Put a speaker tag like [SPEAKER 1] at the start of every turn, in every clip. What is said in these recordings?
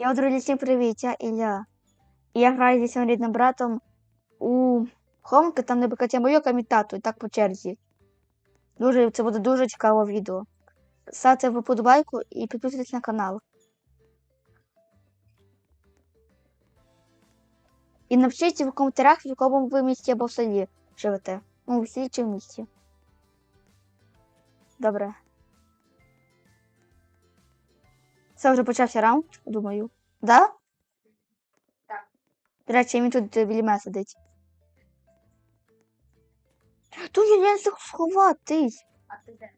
[SPEAKER 1] Я друзі, всім привіт, я Ілля. І я граю зі своїм рідним братом у хомки, там де Катя Майока і тату, і так по черзі. Дуже, це буде дуже цікаве відео. Ставте вподобайку і підписуйтесь на канал. І напишіть в коментарях, в якому ви місті або в селі живете. Ну, в селі чи в місті. Добре. Це вже почався раунд, думаю. Да?
[SPEAKER 2] Так.
[SPEAKER 1] До речі, він тут е, біля мене сидить. Тут я не сховатись.
[SPEAKER 2] А ти де?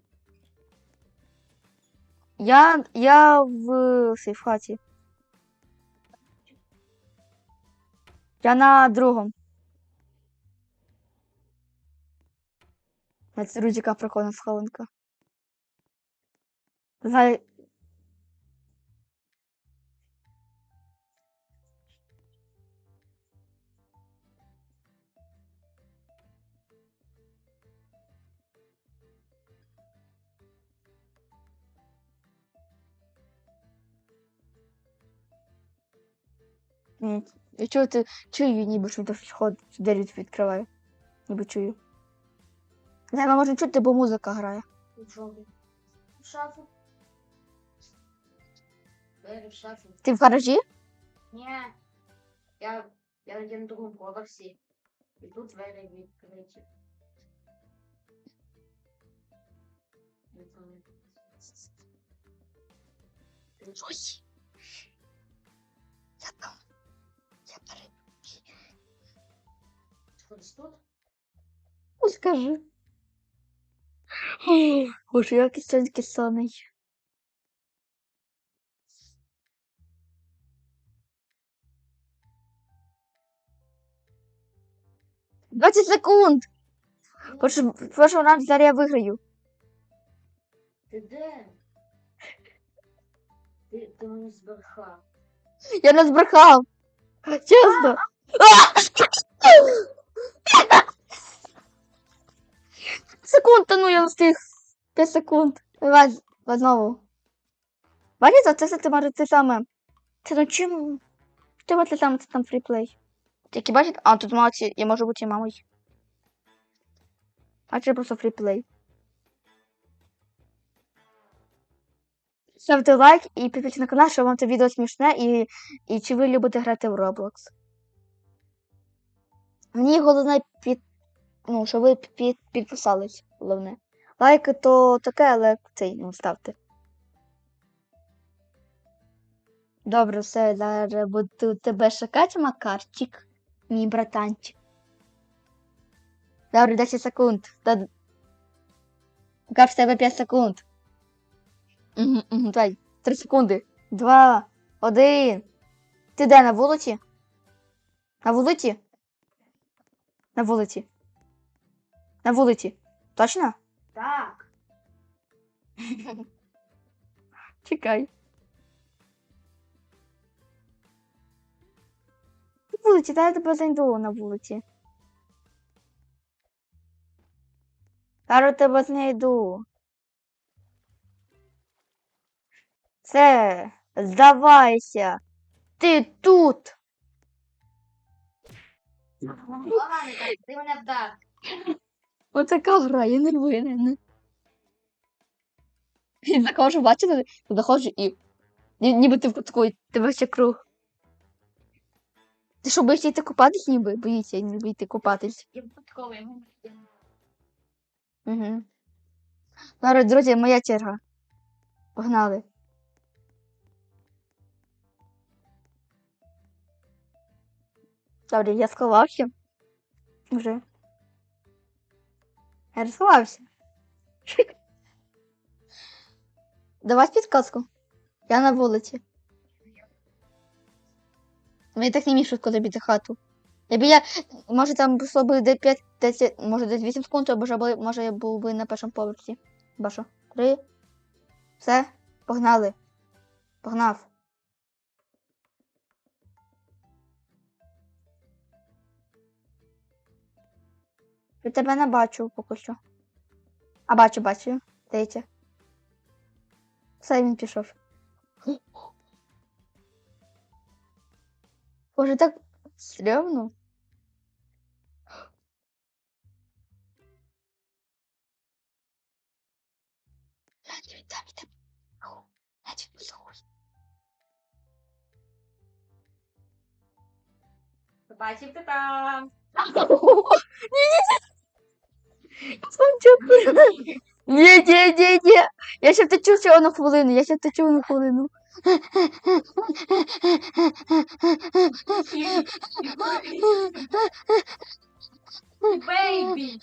[SPEAKER 1] Я, я в цій в хаті. Я на другому. Це Рудіка прикольна схованка. Знаю. Я чую, ти чую, ніби що хтось ходить, двері відкриває. Ніби чую. Не, ми можемо чути, бо музика грає.
[SPEAKER 2] В жові. В шафу. Двері в шафу.
[SPEAKER 1] Ти в гаражі?
[SPEAKER 2] Ні. Я, я на другому поверсі. І тут двері відкриті.
[SPEAKER 1] Ой. Я там. Ну, скажи. Боже, який сьогодні кисаний. Двадцять секунд! Перший раунд зараз я виграю.
[SPEAKER 2] Ти де? Ти, ти мене збрехав.
[SPEAKER 1] Я не збрехав. Чесно. Секунд, ну я встиг. 5 секунд. Давай, знову. Бачите, це, це може те саме. Це ну чим? Що це саме, це там фріплей. Тільки бачите? А, тут мати, я можу бути і мамою. А це просто фріплей. Ставте лайк і підписуйтесь на канал, що вам це відео смішне і, і чи ви любите грати в Roblox. Мені головне під. Ну, що ви під, підписались, головне. Лайки то таке, але цей ну, ставте. Добре, все, зараз буду тебе шукати, Макарчик, мій братанчик. Добре, 10 секунд. Макар, в тебе 5 секунд. Угу, угу, дай. 3 секунди. Два, один. Ти де на вулиці? На вулиці? На вулиці. На вулиці. Точно?
[SPEAKER 2] Так.
[SPEAKER 1] Чекай. На вулиці, та я тебе знайду на вулиці. Зараз тебе знайду. Все, здавайся. Ти тут.
[SPEAKER 2] Так, ти мене вдар.
[SPEAKER 1] Отака гра, я не винен. І заходжу, бачите, заходжу і. ні- Ніби ти в такий, тебе ще круг. Ти що, боїшся йти купатись, ніби? Боїться ніби йти купатись.
[SPEAKER 2] Я випадково йому не
[SPEAKER 1] Угу. Зараз, друзі, моя черга. Погнали. Добре, я сховався. Вже. Я розховався. Давай підказку. Я на вулиці. Я так не міг швидко забити хату. Якби я, може там було б де 5, 10, може десь 8 секунд, ж або- може я був би на першому поверсі. Бачу. Три. Все, погнали. Погнав. Я тебе не бачу поки що. А бачу, бачу. Дивіться. Все, він пішов. Боже, так стрьомно.
[SPEAKER 2] Бачив ти там.
[SPEAKER 1] Ні, ні, ні, ні. Я ще втечу ще на хвилину, я ще втечу на хвилину.
[SPEAKER 2] Бейбі.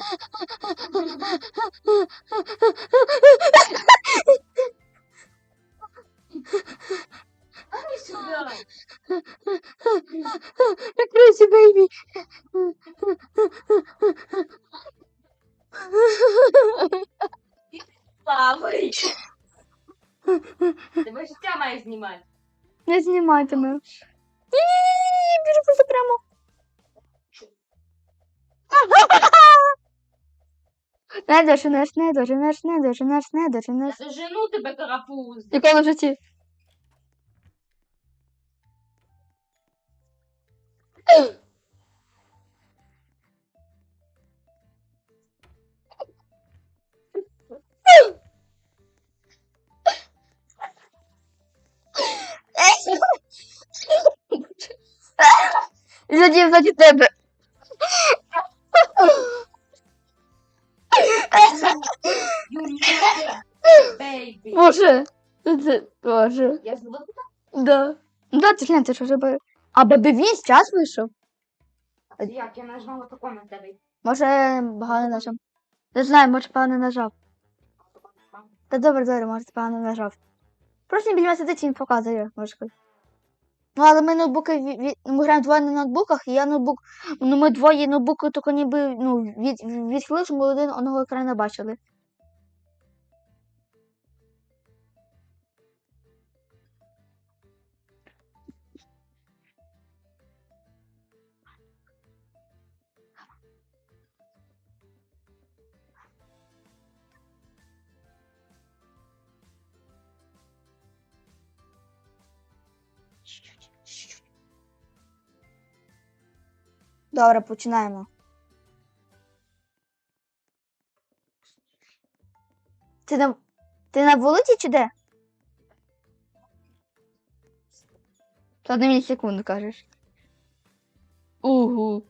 [SPEAKER 2] Дай сюди. Славий. Тебе життя маєш знімати.
[SPEAKER 1] Не знімайте мене. Ні-ні-ні, біжу просто прямо. Не доженеш, не доженеш, не доженеш, не
[SPEAKER 2] Я
[SPEAKER 1] доженеш.
[SPEAKER 2] зажену тебе, карапуз.
[SPEAKER 1] Ніколи в житті. Ззаді, ззаді тебе. Боже. Це, боже.
[SPEAKER 2] Я зробила
[SPEAKER 1] Да. Ну да, ти ж гляньте, що вже би. А бебі він час вийшов.
[SPEAKER 2] Як я нажала тако на тебе.
[SPEAKER 1] Може, погано нажав. Не знаю, може, погано нажав. Та добре, добре, може, погано нажав. Просто біля мене сидить показує, може. хоч. Ну, але ми ноутбуки, ві- ми граємо двоє на ноутбуках, і я ноутбук, ну ми двоє ноутбуки тільки ніби, ну, від, відхилили, щоб ми один одного екрана бачили. Добре, починаємо. Ти на, ти на вулиці чи де? Одну мілісекунду кажеш. Угу.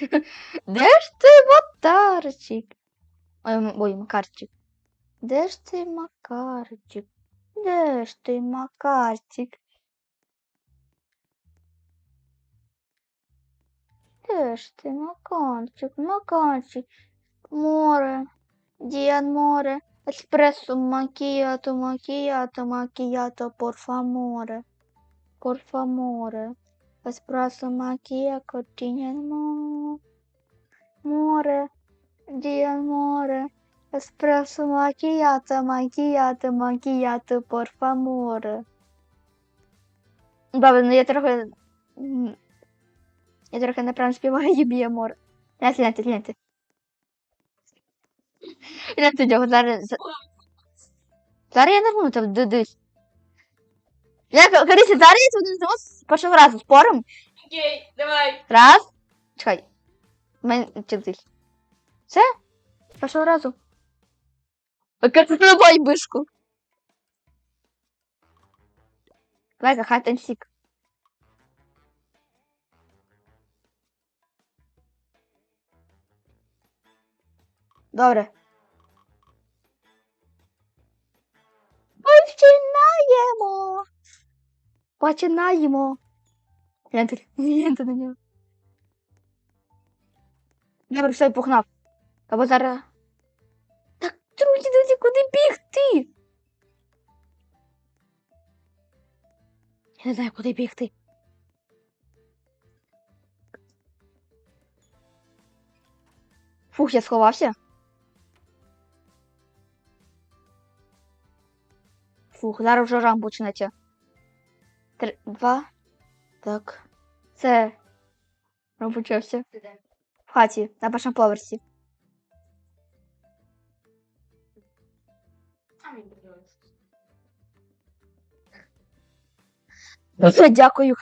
[SPEAKER 1] Де ж ти, Макарчик? Ой, ой, Макарчик. Де ж ти, Макарчик? Де ж ти, Макарчик? Де ж ти, Макарчик, Макарчик? Море, Діан море, еспресо, макіато, макіато, макіато, порфаморе, порфаморе, еспресо, макіато, Діан море, Діан море, еспресо, макіато, макіато, макіато, порфаморе. Добре, ну я трохи... Я трохи неправильно співаю, їб'є море. Гляньте, гляньте, гляньте. Гляньте нього, зараз... Зараз я нормально там дивись. Я, Карися, зараз я тут знову з першого разу спорим.
[SPEAKER 2] Окей, давай.
[SPEAKER 1] Раз. Чекай. Мен... Десь. Все? З першого разу. Використовуй бишку. Давай, хай тансік. Добре. Починаємо. Починаємо. Гляньте, гляньте на нього. Добре, все, погнав. Або зараз. Так, друзі, друзі, куди бігти? Я не знаю, куди бігти. Фух, я сховався. Фух, зараз вже рам почнеться. Три, два. Так. Це. Рам почався. В хаті, на першому поверсі.
[SPEAKER 2] Подивись.
[SPEAKER 1] Дякую,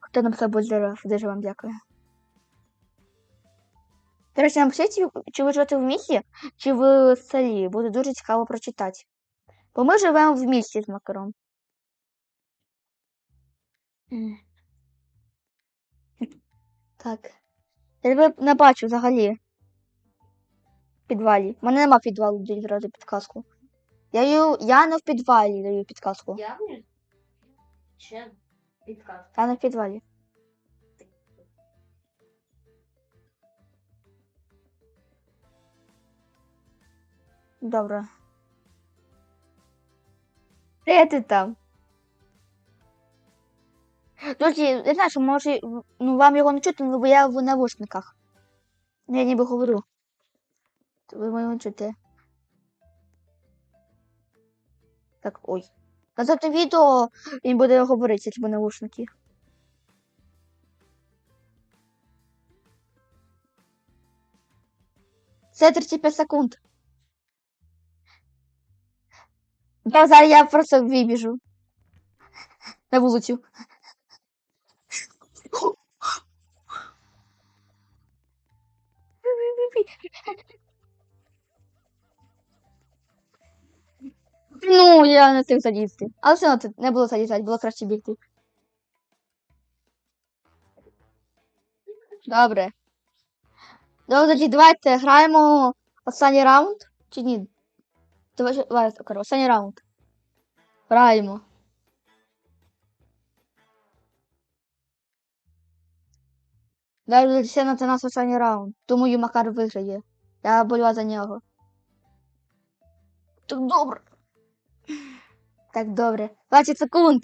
[SPEAKER 1] хто написав будь здоров. Дуже вам дякую. До речі, напишіть, чи- ви живете в місті, чи в селі. Буде дуже цікаво прочитати. Бо ми живемо в місті з Макаром. Так. Я тебе не бачу взагалі. В підвалі. У мене нема підвалу, даю зразу підказку. Я, ю- я не в підвалі даю підказку.
[SPEAKER 2] Я не ще підказка.
[SPEAKER 1] Я не в підвалі. Добре. Ти там? Друзі, я знаю, що може ну, вам його не чути, ну, бо я в навушниках. Я ніби говорю. Ви мене чути. Так, ой. Наступне відео він буде говорити, якщо навушники. Це 35 секунд. Та зараз я просто вибіжу. На вулицю. Ну, я не встиг залізти. Але все одно не було залізати, було краще бігти. Добре. Добре, давайте граємо останній раунд. Чи ні? Давай, давай, окей, останній раунд. Граємо. Далі це на це наш останній раунд. Думаю, Макар виграє. Я болював за нього. Так добре. Так добре. 20 секунд.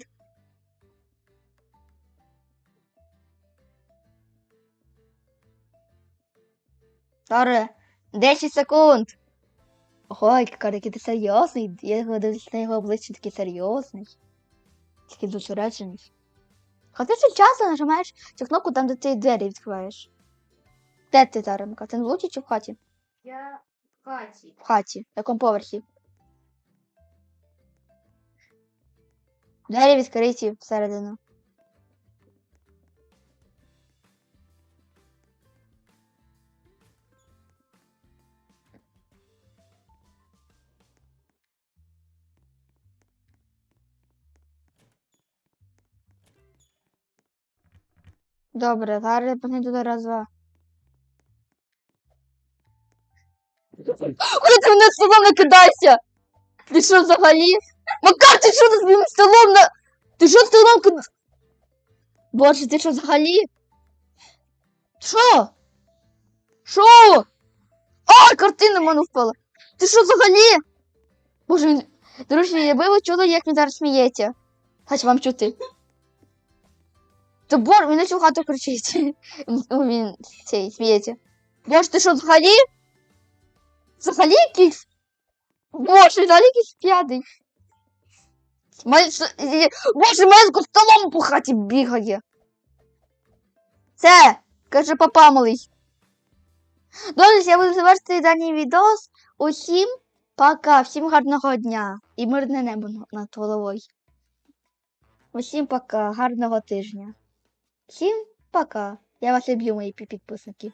[SPEAKER 1] Добре. 10 секунд. Ой, який ти серйозний. Я дивлюсь на його обличчя такий серйозний. Такий зосереджений. Хоча ти часто нажимаєш цю кнопку там, де ти двері відкриваєш. Де ти зараз, Мика? Ти на вулиці чи в хаті?
[SPEAKER 2] Я в хаті.
[SPEAKER 1] В хаті. На якому поверсі? Двері відкриті всередину. Добре, зараз я туди раз два. Куди ти мене столом не? Ти що взагалі? Макар, ти що з моїм столом на. Ти що столом кид... Боже, ти що взагалі? Що? Що? Ой, картина в мене впала. Ти що взагалі? Боже, він... Друзі, якби ви чули, як він зараз сміється. Хоч вам чути. То бор, він на всю хату кричить. Він цей сміється. Боже, ти що взагалі? Взагалі якийсь? Боже, взагалі якийсь п'яний. Боже, мене столом по хаті бігає. Це, каже папа малий. Друзі, я буду завершити даний відос. Усім пока, всім гарного дня і мирне небо над головою. Усім пока, гарного тижня. Всім пока. Я вас люблю, мої пі- підписники.